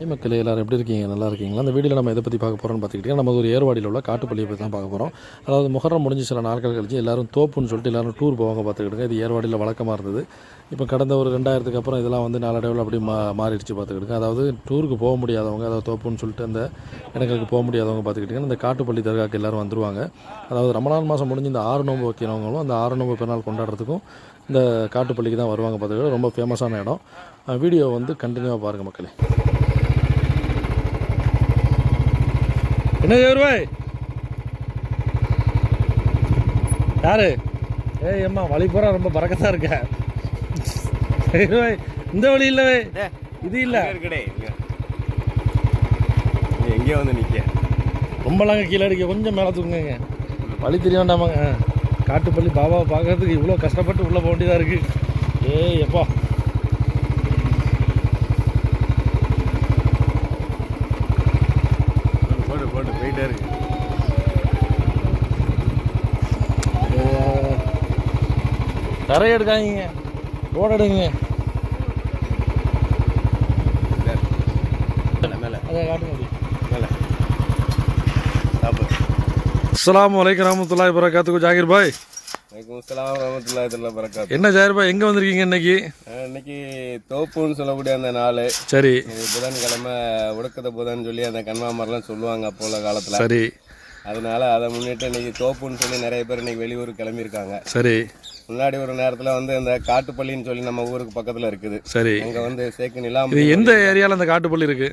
ஏ மக்களே எல்லோரும் எப்படி இருக்கீங்க? நல்லா இருக்கீங்களா? அந்த வீடியோவில் நம்ம எதை பற்றி பார்க்க போகிறோம்னு பார்த்துக்கிட்டிங்கன்னா நம்ம ஒரு ஏர்வாடியில் உள்ள காட்டுப்பள்ளியை பற்றி தான் பார்க்க போகிறோம் அதாவது முகரம் முடிஞ்சு சில நாட்கள் கழிச்சு எல்லாரும் தோப்புன்னு சொல்லிட்டு எல்லாரும் டூர் போவாங்க பார்த்துக்கிட்டுங்க இது ஏர்வாடியில் வழக்கமாக இருந்தது. இப்போ கடந்த ஒரு ரெண்டாயிரத்துக்கு அப்புறம் இதெல்லாம் வந்து நாளடைவில் அப்படி மா மாறிடுச்சு பார்த்துக்கிட்டுங்க அதாவது டூருக்கு போக முடியாதவங்க அதாவது தோப்புன்னு சொல்லிட்டு அந்த இடங்களுக்கு போக முடியாதவங்க பார்த்துக்கிட்டிங்கன்னா இந்த காட்டுப்பள்ளி தர்காக்கு எல்லோரும் வந்துருவாங்க. அதாவது ரமணான் மாதம் முடிஞ்சு இந்த ஆறு நோம்பு வைக்கிறவங்களும் அந்த ஆறு நோம்பு பெருநாள் கொண்டாடுறதுக்கும் இந்த காட்டுப்பள்ளிக்கு தான் வருவாங்க பார்த்துக்கிட்டு ரொம்ப ஃபேமஸான இடம். வீடியோ வந்து கண்டினியூவாக பாருங்கள் மக்களே. என்ன வருவாய் யாரு? ஏய் அம்மா வழி பூரா ரொம்ப பறக்கத்தான் இருக்க. இந்த வழி இல்லவே இது இல்ல. இருக்கடே எங்கேயோ வந்து நிக்க ரொம்பலாங்க கீழே அடிக்க கொஞ்சம் மேலே தூங்குங்க. வழி தெரிய வேண்டாமாங்க. காட்டுப்பள்ளி பாபாவை பார்க்கறதுக்கு இவ்வளோ கஷ்டப்பட்டு உள்ளே போக வேண்டியதாக இருக்கு. ஏய் எப்பா. போட்டு போயிட்டே இருக்கு. தரை எடுக்காதீங்க. ரோடு எடுங்க. அஸ்ஸலாமு அலைக்கும் ரஹமத்துல்லாஹி வரகாத்துக்கு ஜாகிர் பாய். என்ன பாய் எங்கே வந்திருக்கீங்க இன்னைக்கு? இன்னைக்கு தோப்புன்னு சொல்லக்கூடிய அந்த நாள். சரி. புதன்கிழமை உடுக்கத புதன் சொல்லி அந்த கன்வாமரெலாம் சொல்லுவாங்க அப்போ உள்ள காலத்தில். சரி. அதனால அதை முன்னிட்டு இன்னைக்கு தோப்புன்னு சொல்லி நிறைய பேர் இன்னைக்கு வெளியூர் கிளம்பியிருக்காங்க. சரி. முன்னாடி ஒரு நேரத்தில் வந்து இந்த காட்டுப்பள்ளின்னு சொல்லி நம்ம ஊருக்கு பக்கத்தில் இருக்குது. சரி. அங்கே வந்து சேக்கு நிலாம் எந்த ஏரியாவில் அந்த காட்டுப்பள்ளி இருக்கு?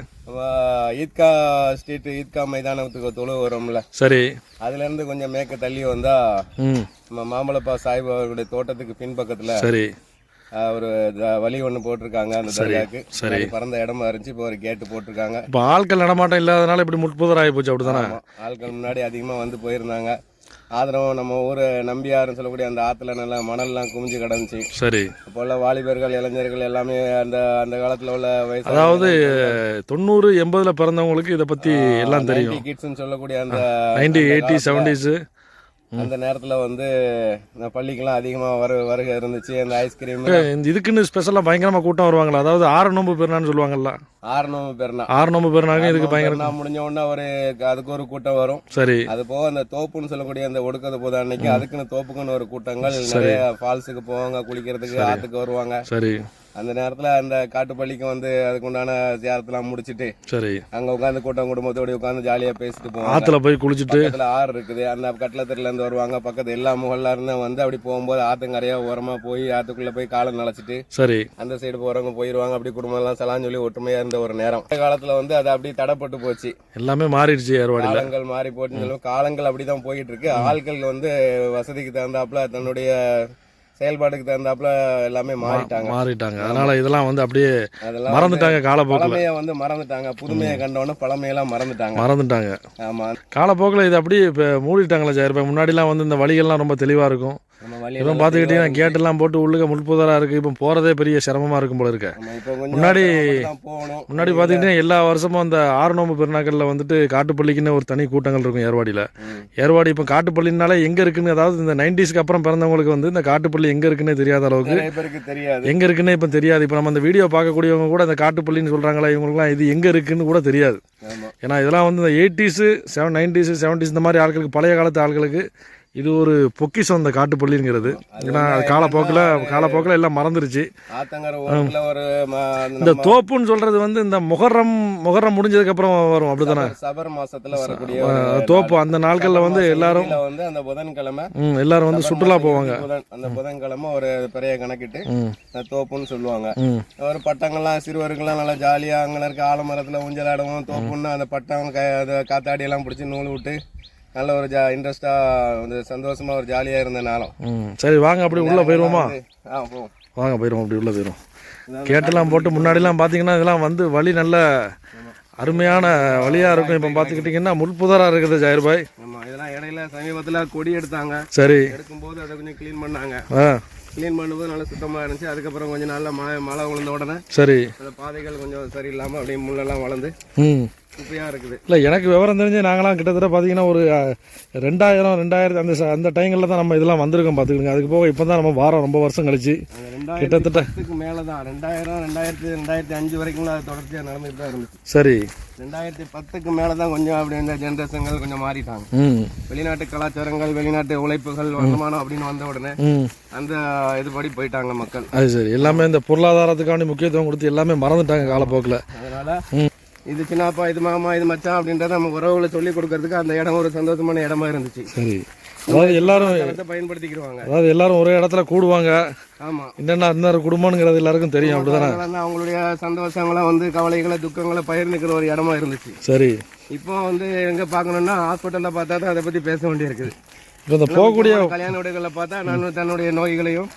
ஈத்கா ஸ்ட்ரீட் ஈத்கா மைதானத்துக்கு தொழு வரும்ல. சரி. அதுல இருந்து கொஞ்சம் மேற்க தள்ளி வந்தா ம். நம்ம மாம்பழப்பா சாஹிப் அவர்களுடைய தோட்டத்துக்கு பின்பக்கத்துல சரி. ஒரு வழி ஒண்ணு போட்டிருக்காங்க அந்த தர்காக்கு. சரி. பறந்த இடமா இருந்துச்சு இப்போ ஒரு கேட்டு போட்டிருக்காங்க. இப்போ ஆட்கள் நடமாட்டம் இல்லாதனால இப்படி முட்புதர் ஆகி போச்சு அப்படிதானே. ஆட்கள் முன்னாடி அதிகமா வந்து போயிருந்தாங்க. ஆதரவு நம்ம ஊர் நம்பியாருன்னு சொல்லக்கூடிய அந்த ஆத்துல நல்லா மணல்லாம் குமிஞ்சு கிடந்துச்சு. சரி. இப்போ உள்ள வாலிபர்கள் இளைஞர்கள் எல்லாமே அந்த அந்த காலத்துல உள்ள வயசு அதாவது தொண்ணூறு எண்பதுல பிறந்தவங்களுக்கு இதை பற்றி எல்லாம் தெரியும். கிட்ஸ்னு சொல்லக்கூடிய அந்த நைன்டி எயிட்டி செவன்டிஸு அந்த நேரத்துல வந்து இந்த பள்ளிக்கெல்லாம் அதிகமா வரு வருகை இருந்துச்சு. அந்த ஐஸ்கிரீம் இதுக்குன்னு ஸ்பெஷலாக பயங்கரமாக கூட்டம் வருவாங்களா அதாவது ஆறு நோம்பு பெருநான்னு சொல்லுவாங்கல்ல. ஆறுநூறு பேர்னா ஆறு நோம்பு பெருநாங்க இதுக்கு பயங்கர முடிஞ்ச உடனே ஒரு அதுக்கு ஒரு கூட்டம் வரும். சரி. அது போக அந்த தோப்புன்னு சொல்லக்கூடிய அந்த ஒடுக்கத போது அன்னைக்கு அதுக்குன்னு தோப்புக்குன்னு ஒரு கூட்டங்கள். நிறைய ஃபால்ஸுக்கு போவாங்க குளிக்கிறதுக்கு ஆத்துக்கு வருவாங்க. சரி. அந்த நேரத்துல அந்த காட்டுப்பள்ளிக்கு வந்து அதுக்கு உண்டான தியாரத்தெல்லாம் முடிச்சிட்டு சரி. அங்க உட்காந்து கூட்டம் குடும்பத்தோட உட்காந்து ஜாலியா பேசிட்டு போவாங்க ஆற்றுல போய் குளிச்சுட்டு. பக்கத்துல ஆறு இருக்குது. அந்த கட்டளத்துல இருந்து வருவாங்க. பக்கத்து எல்லா முகல்ல இருந்து வந்து அப்படி போகும்போது ஆத்துங்கரையா ஓரமா போய் ஆத்துக்குள்ள போய் காலம் நனைச்சிட்டு சரி. அந்த சைடு போறவங்க போயிருவாங்க. அப்படி குடும்பம் எல்லாம் சலான்னு சொல்லி ஒற்றுமையா இருந்த ஒரு நேரம். அந்த காலத்துல வந்து அது அப்படியே தடைப்பட்டு போச்சு. எல்லாமே மாறிடுச்சு காலங்கள் மாறி போட்டுன்னு சொல்லுவோம். காலங்கள் அப்படிதான் போயிட்டு இருக்கு. ஆட்கள் வந்து வசதிக்கு தகுந்தாப்புல தன்னுடைய செயல்பாட்டுக்கு தகுந்தாப்புல எல்லாமே மாறிட்டாங்க. மாறிட்டாங்க. அதனால இதெல்லாம் வந்து அப்படியே மறந்துட்டாங்க காலப்போக்கில். வந்து மறந்துட்டாங்க. புதுமையை கண்டவொடனே பழமையெல்லாம் மறந்துட்டாங்க. மறந்துட்டாங்க. ஆமா. காலப்போக்கில் இது அப்படியே இப்போ மூடிட்டாங்களே சார் இப்போ முன்னாடிலாம் வந்து இந்த வழிகள்லாம் ரொம்ப தெளிவாக இருக்கும். இப்போ பார்த்துக்கிட்டிங்கன்னா கேட்டெல்லாம் போட்டு உள்ளுக்க முள்புதராக இருக்குது இப்போ போகிறதே பெரிய சிரமமாக இருக்கும் போல இருக்க. முன்னாடி- முன்னாடி பார்த்துக்கிட்டிங்கன்னா எல்லா வருஷமும் அந்த ஆறு நோம்பு பெருநாட்களில் வந்துட்டு காட்டுப்பள்ளிக்குன்னு ஒரு தனி கூட்டங்கள் இருக்கும் ஏர்வாடியில். ஏர்வாடி இப்போ காட்டுப்பள்ளினாலே எங்கே இருக்குன்னு அதாவது இந்த நைன்டிஸ்க்கு அப்புறம் பிறந்தவங்களுக்கு வந்து இந்த காட்டுப்பள்ளி எங்கே இருக்குன்னே தெரியாத அளவுக்கு எங்கே இருக்குன்னே இப்போ தெரியாது. இப்போ நம்ம இந்த வீடியோ பார்க்கக்கூடியவங்க கூட இந்த காட்டுப்பள்ளின்னு சொல்கிறாங்களா இவங்களுக்குலாம் இது எங்கே இருக்குன்னு கூட தெரியாது. ஏன்னா இதெல்லாம் வந்து இந்த எயிட்டிஸு செவன் நைன்டிஸு செவன்டிஸ் இந்த மாதிரி ஆட்களுக்கு பழைய காலத்து ஆட்களுக்கு இது ஒரு பொக்கிஷம் இந்த காட்டுப்பள்ளிங்கிறது. ஏன்னா காலப்போக்கில் காலப்போக்கில் எல்லாம் மறந்துருச்சு. அந்த இந்த தோப்புன்னு சொல்கிறது வந்து இந்த முகரம் முகரம் முடிஞ்சதுக்கப்புறம் வரும் அப்படிதானே? சபர்- சபர் மாசத்துல வரக்கூடிய தோப்பு. அந்த நாட்களில் வந்து எல்லாரும் வந்து அந்த புதன்கிழமை எல்லாரும் வந்து சுற்றுலா போவாங்க. அந்த புதன்கிழமை ஒரு பெரிய கணக்கிட்டு அந்த தோப்புன்னு சொல்லுவாங்க. ஒரு பட்டங்கள்லாம் சிறுவருக்கெல்லாம் நல்லா ஜாலியா அங்கே இருக்க ஆலமரத்துல ஊஞ்சல் ஆடுவோம் தோப்புன்னு அந்த பட்டம் காத்தாடி எல்லாம் பிடிச்சி நூல் விட்டு நல்ல ஒரு ஜா இன்ட்ரெஸ்டா வந்து சந்தோஷமா ஒரு ஜாலியா இருந்த நாளும். சரி வாங்க அப்படி உள்ளே போயிடுவோமா ஆ போவோம். வாங்க போயிடுவோம் அப்படி உள்ளே போயிடுவோம் கேட்டெல்லாம் போட்டு முன்னாடிலாம் பார்த்தீங்கன்னா இதெல்லாம் வந்து வழி நல்ல அருமையான வழியாக இருக்கும். இப்போ பார்த்துக்கிட்டிங்கன்னா முள்புதராக இருக்குது ஜாயிர்பாய். ஆமா இதெல்லாம் இடையில சமீபத்துல கொடி எடுத்தாங்க. சரி. எடுக்கும்போது அதை கொஞ்சம் க்ளீன் பண்ணாங்க. ஆ. க்ளீன் பண்ணும்போது நல்லா சுத்தமா இருந்துச்சு. அதுக்கப்புறம் கொஞ்சம் நாள்ல மழை மழை விழுந்த உடனே சரி. அந்த பாதைகள் கொஞ்சம் சரியில்லாம அப்படியே முள்ளெல்லாம் வளர்ந்து ம். குப்பையா இருக்குது. இல்லை எனக்கு விவரம் தெரிஞ்சு நாங்களாம் கிட்டத்தட்ட பார்த்தீங்கன்னா ஒரு ரெண்டாயிரம் ரெண்டாயிரத்து அந்த அந்த டைங்களில் தான் நம்ம இதெல்லாம் வந்திருக்கோம் பார்த்துக்கிடுங்க அதுக்கு போக இப்போ தான் நம்ம வாரம் ரொம்ப வருஷம் கழிச்சு கிட்டத்தட்ட மேலே தான் ரெண்டாயிரம் ரெண்டாயிரத்தி ரெண்டாயிரத்தி அஞ்சு வரைக்கும் அது தொடர்ச்சியாக நடந்துட்டு தான் இருந்துச்சு. சரி. ரெண்டாயிரத்தி பத்துக்கு மேலே தான் கொஞ்சம் அப்படி இந்த ஜென்ரேஷன்கள் கொஞ்சம் மாறிட்டாங்க. வெளிநாட்டு கலாச்சாரங்கள் வெளிநாட்டு உழைப்புகள் வருமானம் அப்படின்னு வந்த உடனே அந்த இதுபடி போயிட்டாங்க மக்கள். அது சரி. எல்லாமே இந்த பொருளாதாரத்துக்காண்டி முக்கியத்துவம் கொடுத்து எல்லாமே மறந்துட்டாங்க காலப்போக்கில். அதனால இது சின்னப்பா இது மாமா இது மச்சான் அப்படின்றத நம்ம உறவுகளை சொல்லி கொடுக்கறதுக்கு அந்த இடம் ஒரு சந்தோஷமான இடமா இருந்துச்சு. சரி. அதாவது எல்லாரும் பயன்படுத்திக்கிடுவாங்க. அதாவது எல்லாரும் ஒரே இடத்துல கூடுவாங்க. ஆமா. என்னென்ன அந்த குடும்பங்கிறது எல்லாருக்கும் தெரியும் அப்படிதானே? அவங்களுடைய சந்தோஷங்களை வந்து கவலைகளை துக்கங்களை பகிர்ந்துக்கிற ஒரு இடமா இருந்துச்சு. சரி. இப்போ வந்து எங்க பார்க்கணும்னா ஹாஸ்பிட்டல்ல பார்த்தா தான் அதை பத்தி பேச வேண்டியிருக்குது. இப்போ இந்த போகக்கூடிய கல்யாண வீடுகளில் பார்த்தா நான் தன்னுடைய நோய்களையும்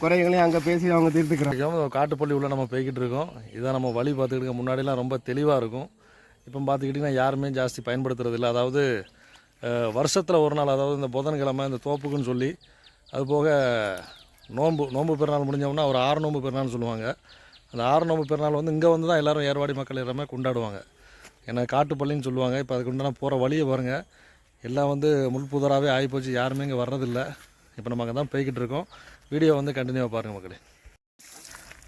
குறைகளையும் அங்கே பேசி அவங்க தீர்த்துக்கிறாங்க. காட்டுப்பள்ளி உள்ள நம்ம போய்கிட்டு இருக்கோம். இதான் நம்ம வழி பார்த்துக்கிட்டு முன்னாடிலாம் ரொம்ப தெளிவாக இருக்கும். இப்போ பார்த்துக்கிட்டிங்கன்னா யாருமே ஜாஸ்தி பயன்படுத்துறது இல்லை. அதாவது வருஷத்தில் ஒரு நாள் அதாவது இந்த புதன்கிழமை இந்த தோப்புக்குன்னு சொல்லி அதுபோக நோன்பு நோன்பு பெருநாள் முடிஞ்சோம்னா ஒரு ஆறு நோன்பு பெருநாள்னு சொல்லுவாங்க. அந்த ஆறு நோன்பு பெருநாள் வந்து இங்கே வந்து தான் எல்லோரும் ஏர்வாடி மக்கள் எல்லாமே கொண்டாடுவாங்க. ஏன்னா காட்டுப்பள்ளின்னு சொல்லுவாங்க. இப்போ அதுக்கு உண்டான போகிற வழியை பாருங்கள் எல்லாம் வந்து முள்புதராகவே ஆகிப்போச்சு யாருமே இங்கே வர்றதில்லை. இப்போ நம்ம அங்கே தான் போய்கிட்டு இருக்கோம். வீடியோ வந்து கண்டினியூவாக பாருங்கள் மக்களே.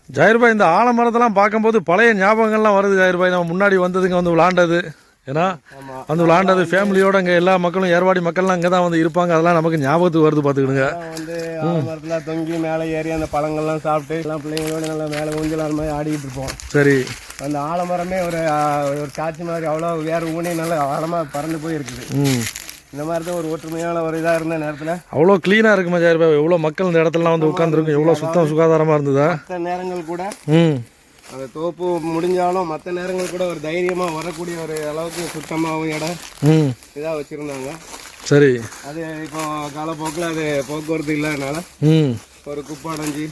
ஜாயிர்பாய் இந்த ஆலமரத்தெல்லாம் பார்க்கும்போது பழைய ஞாபகங்கள்லாம் வருது ஜாயிர்பாய். நம்ம முன்னாடி வந்ததுங்க வந்து விளாண்டது. ஏன்னா ஆமா. வந்து விளாண்டது ஃபேமிலியோட இங்கே எல்லா மக்களும் ஏர்வாடி மக்கள்லாம் அங்கே தான் வந்து இருப்பாங்க. அதெல்லாம் நமக்கு ஞாபகத்துக்கு வருது பார்த்துக்கிடுங்க. வந்து ஆலமரத்துல தொங்கி மேலே ஏறி அந்த பழங்கள்லாம் சாப்பிட்டு எல்லாம் பிள்ளைங்களோட நல்லா மேலே ஊஞ்சல் மாதிரி ஆடிக்கிட்டு இருப்போம். சரி. அந்த ஆலமரமே ஒரு ஒரு காட்சி மாதிரி அவ்வளோ வேற ஊனே நல்லா ஆழமாக பறந்து போய் இருக்குது ம். இந்த மாதிரி தான் ஒரு ஒற்றுமையான ஒரு இதாக இருந்த நேரத்தில். அவ்வளோ க்ளீனாக இருக்குமா ஜாயிர்பாய் எவ்வளோ மக்கள் இந்த இடத்துலலாம் வந்து உட்காந்துருக்கும் எவ்வளோ சுத்தம் சுகாதாரமாக இருந்ததா? மற்ற நேரங்கள் கூட ம். அந்த தோப்பு முடிஞ்சாலும் மற்ற நேரங்கள் கூட ஒரு தைரியமாக வரக்கூடிய ஒரு அளவுக்கு சுத்தமாகவும் இடம் ம். இதாக வச்சுருந்தாங்க. சரி. அது இப்போ காலப்போக்கில் அது போக்குவரத்து இல்லாதனால ம். ஒரு குப்பை அடைஞ்சு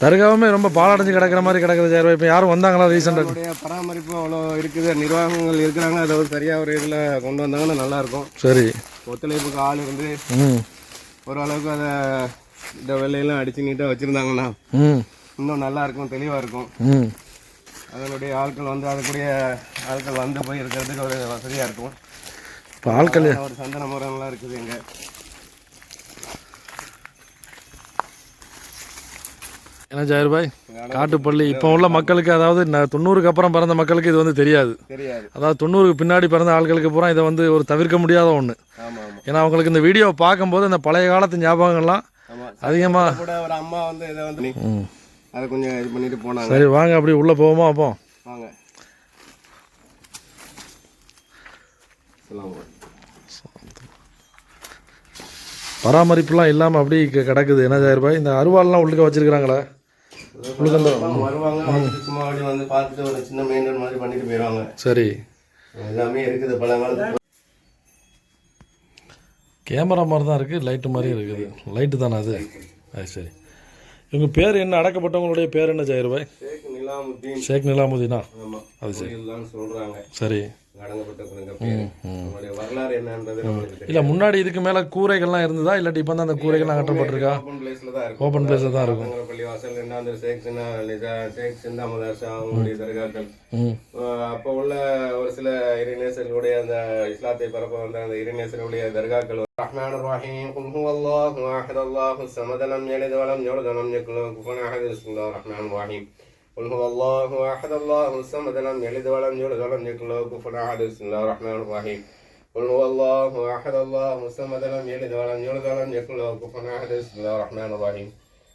தர்காவுமே ரொம்ப பாலாடைஞ்சு கிடக்கிற மாதிரி கிடக்குது ஜாயிர்பாய் இப்போ யாரும் வந்தாங்களா ரீசெண்டாக பராமரிப்பு அவ்வளோ இருக்குது. நிர்வாகங்கள் இருக்கிறாங்க. அதை சரியாக ஒரு இதில் கொண்டு வந்தாங்கன்னா நல்லாயிருக்கும். சரி. ஒத்துழைப்புக்கு ஆள் இருந்து ஓரளவுக்கு அதை இந்த வெள்ளையெல்லாம் அடித்து நீட்டாக வச்சுருந்தாங்கன்னா இன்னும் நல்லா இருக்கும் தெளிவாக இருக்கும். அதனுடைய ஆட்கள் வந்து அதுக்குரிய ஆட்கள் வந்து போய் இருக்கிறதுக்கு ஒரு வசதியாக இருக்கும். இப்போ ஆட்கள் ஒரு சந்தன மரம்லாம் இருக்குது இங்கே. என்ன ஜாயிர்பாய் காட்டுப்பள்ளி இப்போ உள்ள மக்களுக்கு அதாவது தொண்ணூறுக்கு அப்புறம் பிறந்த மக்களுக்கு இது வந்து தெரியாது. தெரியாது. அதாவது தொண்ணூறுக்கு பின்னாடி பிறந்த ஆட்களுக்கு பூரா இதை வந்து ஒரு தவிர்க்க முடியாத ஒன்று ஏன்னா அவங்களுக்கு இந்த வீடியோ பார்க்கும்போது அந்த பழைய காலத்து ஞாபகங்கள்லாம் அதிகமாக கூட ஒரு அம்மா வந்து இதை வந்து ம். அதை கொஞ்சம் இது பண்ணிட்டு போனாங்க. சரி வாங்க அப்படி உள்ளே போவோமா அப்போ? வாங்க. பராமரிப்புலாம் இல்லாமல் அப்படி கிடக்குது. என்ன ஜாயிர்பாய் இந்த அருவாள்லாம் உள்ளுக்க வச்சிருக்கிறாங்களே? வருவாங்க சும்மா அப்படி வந்து பார்த்துட்டு ஒரு சின்ன மெயின்டைன் மாதிரி பண்ணிட்டு போயிடுவாங்க. சரி. எல்லாமே இருக்குது பல காலத்து கேமரா மாதிரி தான் இருக்குது லைட்டு மாதிரியும் இருக்குது. லைட்டு தானே அது? அது சரி. இவங்க பேர் என்ன அடக்கப்பட்டவங்களுடைய பேர் என்ன ஜாயிர்பாய். ஷேக் நிலாமுத்தீன் ஷேக் நிலாமுதீனா ஆமா அது சரி கோயில்தான் சொல்றாங்க சரி அடங்கப்பட்டவங்க பேர் அவங்களுடைய வரலாறு என்னன்றது நம்மளுக்கு தெரியும் இல்லை முன்னாடி இதுக்கு மேலே கூரைகள்லாம் இருந்ததா இல்லாட்டி இப்போ தான் அந்த கூரைகள்லாம் கட்டப்பட்டிருக்கா ஓப்பன் பிளேஸ்ல தான் இருக்கும் ஓப்பன் பிளேஸில் தான் இருக்கும் பள்ளி வாசல் ரெண்டாவது ஷேக் சின்ன ஷேக் சிந்தா மதர்ஷா அவங்களுடைய தர்காக்கள் ம் ஆஹ் அப்போ உள்ள ஒரு சில இறைநேசர்களுடைய அந்த இஸ்லாத்தை பரப்ப வந்த அந்த இறைநேசர்களுடைய தர்காக்கள் الرحمن الرحيم قل هو الله احد الله الصمد لم يلد ولم يولد ولم يكن له كفوا احد بسم الله الرحمن الرحيم قل هو الله احد الله الصمد لم يلد ولم يولد ولم يكن له كفوا أحد. بسم الله الرحمن الرحيم. قل هو الله احد الله الصمد لم يلد ولم يولد ولم يكن له كفوا أحد. بسم الله الرحمن الرحيم.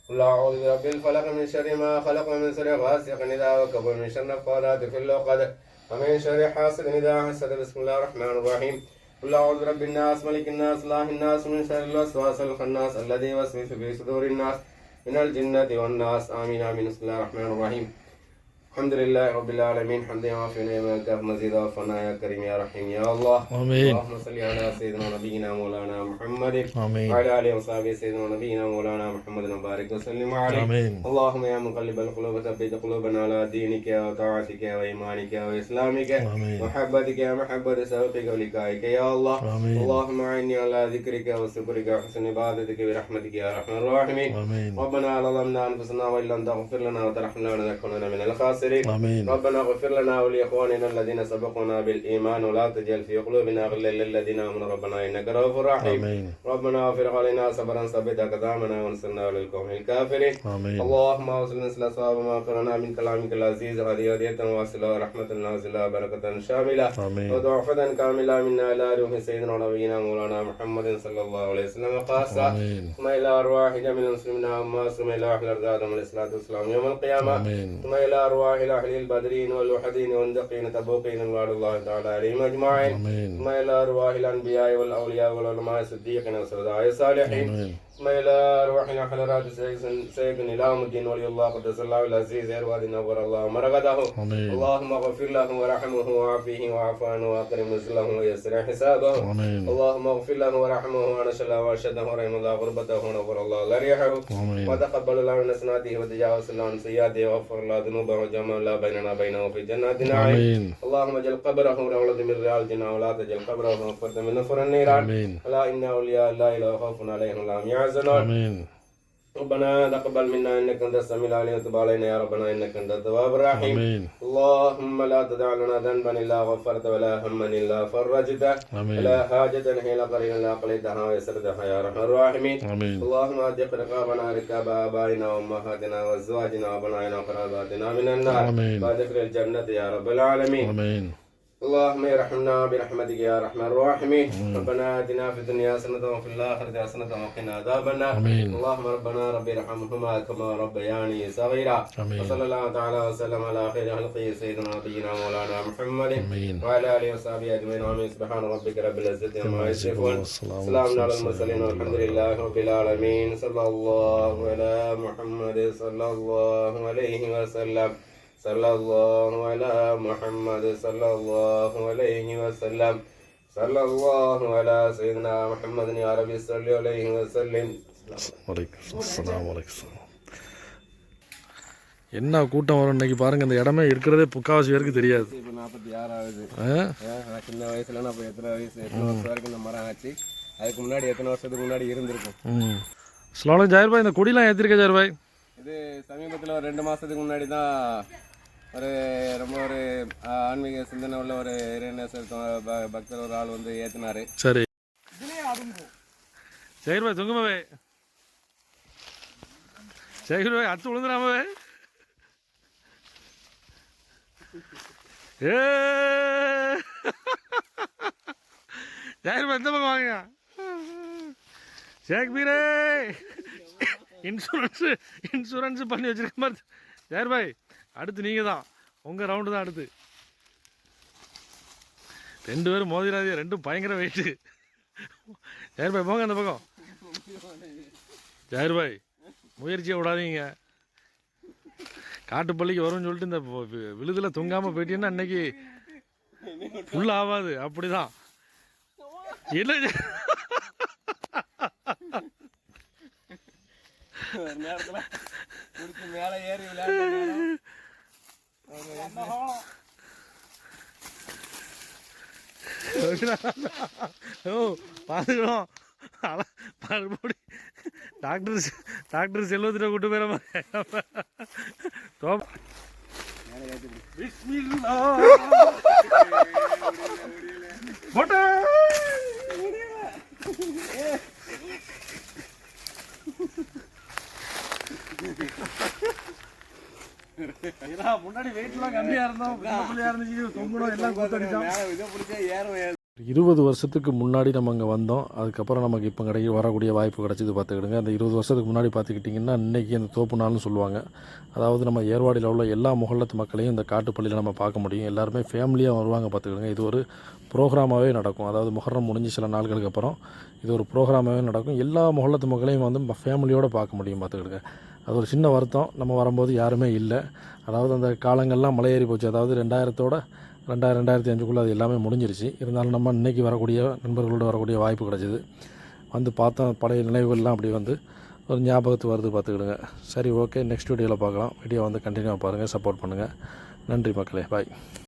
قل أعوذ برب الفلق من شر ما خلق ومن شر غاسق. إذا وقب ومن شر النفاثات في العقد ومن شر حاسد. إذا حسد. بسم الله الرحمن الرحيم. قل أعوذ برب الناس ملك الناس إله الناس من شر الوسواس الخناس الذي يوسوس في صدور الناس. من الجنة والناس. آمين آمين. بسم الله الرحمن الرحيم. الحمد لله رب العالمين حمدا في نعمة كاف مزيدا فنا يا كريم يا رحيم يا الله. آمين. اللهم صل على سيدنا نبينا مولانا محمد. آمين. وعلى آله وصحبه سيدنا نبينا مولانا محمد وبارك وسلم عليه. آمين. اللهم يا مقلب القلوب ثبت قلوبنا على دينك وطاعتك وايمانك واسلامك آمين. محبتك يا محبه سوقك ولقائك يا الله. آمين. اللهم اعني على ذكرك وشكرك وحسن عبادتك برحمتك يا ارحم الراحمين آمين. ربنا ظلمنا أنفسنا وإن لم تغفر لنا وترحمنا لنكونن من الخاسرين. الناصرين آمين. ربنا اغفر لنا ولإخواننا الذين سبقونا بالإيمان ولا تجعل في قلوبنا غلا للذين آمنوا. ربنا إنك رؤوف رحيم. ربنا اغفر علينا صبرا ثبت أقدامنا وانصرنا على القوم الكافرين. آمين. اللهم وصلنا إلى صواب ما قرأنا من كلامك العزيز هدية واصلة رحمة نازلة بركة شاملة. آمين. وتوفة كاملة منا إلى روح سيدنا ونبينا مولانا محمد صلى الله عليه وسلم خاصة. ثم إلى أرواح جميع المسلمين ثم إلى أحلى الأرض عليهم الصلاة والسلام يوم القيامة. ثم إلى أرواح أرواح أهل البدرين والوحدين والدقين تبوقين رضوان الله تعالى عليهم أجمعين. ما إلى أرواح الأنبياء والأولياء والعلماء الصديقين والسرداء الصالحين. ஆமீன் ثم إلى روحنا حضرات سيد نظام الدين ولي الله قدس الله العزيز يروى نور الله مرغده ஆமீன் اللهم اغفر له ورحمه وعافيه وعفو عنه واكرم نزله ويسر حسابه ஆமீன் اللهم اغفر له ورحمه ونشله وارشده ورحم الله غربته ونور الله ضريحه ஆமீன் وتقبل الله من حسناته وتجاوز الله عن سيئاته وغفر الله ذنوبه وجمع الله بيننا وبينه في جنات نعيم ஆமீன் اللهم اجعل قبره روضة من رياض الجنة ولا تجعل قبره مغفرة من نفر النيران ஆமீன் ألا إن أولياء الله لا خوف عليهم ولا هم يحزنون عز وجل آمين. ربنا تقبل منا إنك أنت السميع العليم. وتب علينا يا ربنا إنك أنت التواب الرحيم. آمين. اللهم لا تدع لنا ذنبا إلا غفرته ولا هما إلا فرجته آمين. ولا حاجة هي لا الا قليتها ويسرتها يا ارحم الراحمين. آمين. اللهم اعتق رقابنا ركاب آبائنا وأمهاتنا وأزواجنا وأبنائنا وقراباتنا من النار. آمين. وأدخل الجنة يا رب العالمين. آمين. اللهم ارحمنا برحمتك يا ارحم الراحمين. ربنا آتنا في الدنيا حسنة وفي الآخرة حسنة وقنا عذاب النار. اللهم ربنا رب ارحمهما كما ربياني صغيرا. وصلى الله تعالى وسلم على خير خلقه سيدنا نبينا مولانا محمد. وعلى آله وصحبه أجمعين. آمين. سبحان ربك رب العزة عما يصفون. سلام على المرسلين. والحمد لله رب العالمين. صلى الله على محمد صلى الله عليه وسلم. صلى الله على محمد صلى الله عليه وسلم صلى الله على سيدنا محمد يا رب صل عليه وسلم வலைக்கம் அஸ்ஸலாமு வலைக்கம் என்ன கூட்டம் வரும் இன்னைக்கு பாருங்க இந்த இடமே இருக்கிறதே முக்காவாசி பேருக்கு தெரியாது இப்போ நாற்பத்தி ஆறாவது ஆ? சின்ன வயசுல நான் இப்போ எத்தனை வயசு எத்தனை வருஷம் வரைக்கும் இந்த மரம் ஆச்சு அதுக்கு முன்னாடி எத்தனை வருஷத்துக்கு முன்னாடி இருந்திருக்கும் ம் ஸ்லோலம் ஜாயிர்பாய் இந்த கொடிலாம் ஏற்றிருக்க ஜாயிர்பாய் இது சமீபத்தில் ஒரு ரெண்டு மாதத்துக்கு முன்னாடி தான் ஒரு ரொம்ப ஒரு ஆன்மீக சிந்தனை உள்ள ஒரு இறைநேசர் பக்தர் ஒரு ஆள் வந்து ஏற்றினாரு சரி. ஜாயிர்பாய் தொங்குமாவே? ஜாயிர்பாய் அத்து விழுந்துடாமவே? ஏ! ஜாயிர்பாய் எந்த பக்கம் வாங்க? ஷேக் பீரே இன்சூரன்ஸு இன்சூரன்ஸ் பண்ணி வச்சிருக்க மாதிரி ஜாயிர்பாய் அடுத்து நீங்கள் தான் உங்கள் ரவுண்டு தான் அடுத்து. ரெண்டு பேரும் மோதிராதே ரெண்டும் பயங்கர வெயிட்டு ஜாயிர்பாய் போங்க அந்த பக்கம். ஜாயிர்பாய் முயற்சியை விடாதீங்க. காட்டுப்பள்ளிக்கு வரும்னு சொல்லிட்டு இந்த வி- தொங்காமல் போயிட்டீங்கன்னா அன்னைக்கு ஃபுல் ஆகாது அப்படிதான். என்ன மேலே ஏறி விளையாண்டு ஓ பார்த்துக்கணும் மறுபடி டாக்டர் டாக்டர் செல்வத்திட்ட கூட்டு போயிட மாதிரி. போட்டா ஏன்னா, முன்னாடி வெயிட்லாம் கம்மியா இருந்தோம் பிள்ளையா இருந்துச்சு தொங்கணும் எல்லாம் கொடுத்தடிச்சோம் மேலே இதை பிடிச்சா ஏறும் இருபது வருஷத்துக்கு முன்னாடி நம்ம அங்கே வந்தோம். அதுக்கப்புறம் நமக்கு இப்போ கிடைக்க வரக்கூடிய வாய்ப்பு கிடச்சிது பார்த்துக்கிடுங்க. அந்த இருபது வருஷத்துக்கு முன்னாடி பார்த்துக்கிட்டிங்கன்னா இன்றைக்கி அந்த தோப்பு நாள்னு சொல்லுவாங்க. அதாவது நம்ம ஏர்வாடியில் உள்ள எல்லா முகல்லத்து மக்களையும் இந்த காட்டுப்பள்ளியில் நம்ம பார்க்க முடியும். எல்லாருமே ஃபேமிலியாக வருவாங்க பார்த்துக்கிடுங்க. இது ஒரு ப்ரோக்ராமாகவே நடக்கும். அதாவது முகரம் முடிஞ்சு சில நாட்களுக்கு அப்புறம் இது ஒரு ப்ரோக்ராமாகவே நடக்கும். எல்லா முகல்லத்து மக்களையும் வந்து ஃபேமிலியோடு பார்க்க முடியும் பார்த்துக்கிடுங்க. அது ஒரு சின்ன வருத்தம். நம்ம வரும்போது யாருமே இல்லை. அதாவது அந்த காலங்கள்லாம் மலையேறி போச்சு. அதாவது ரெண்டாயிரத்தோட ரெண்டாயிரம் ரெண்டாயிரத்தி அஞ்சுக்குள்ளே அது எல்லாமே முடிஞ்சிருச்சு. இருந்தாலும் நம்ம இன்றைக்கி வரக்கூடிய நண்பர்களோட வரக்கூடிய வாய்ப்பு கிடச்சிது. வந்து பார்த்தோம் பழைய நினைவுகள்லாம் அப்படி வந்து ஒரு ஞாபகத்து வருது பார்த்துக்கிடுங்க. சரி ஓகே. நெக்ஸ்ட் வீடியோவில் பார்க்கலாம். வீடியோ வந்து கண்டினியூவாக பாருங்கள் சப்போர்ட் பண்ணுங்கள் நன்றி மக்களே. பாய்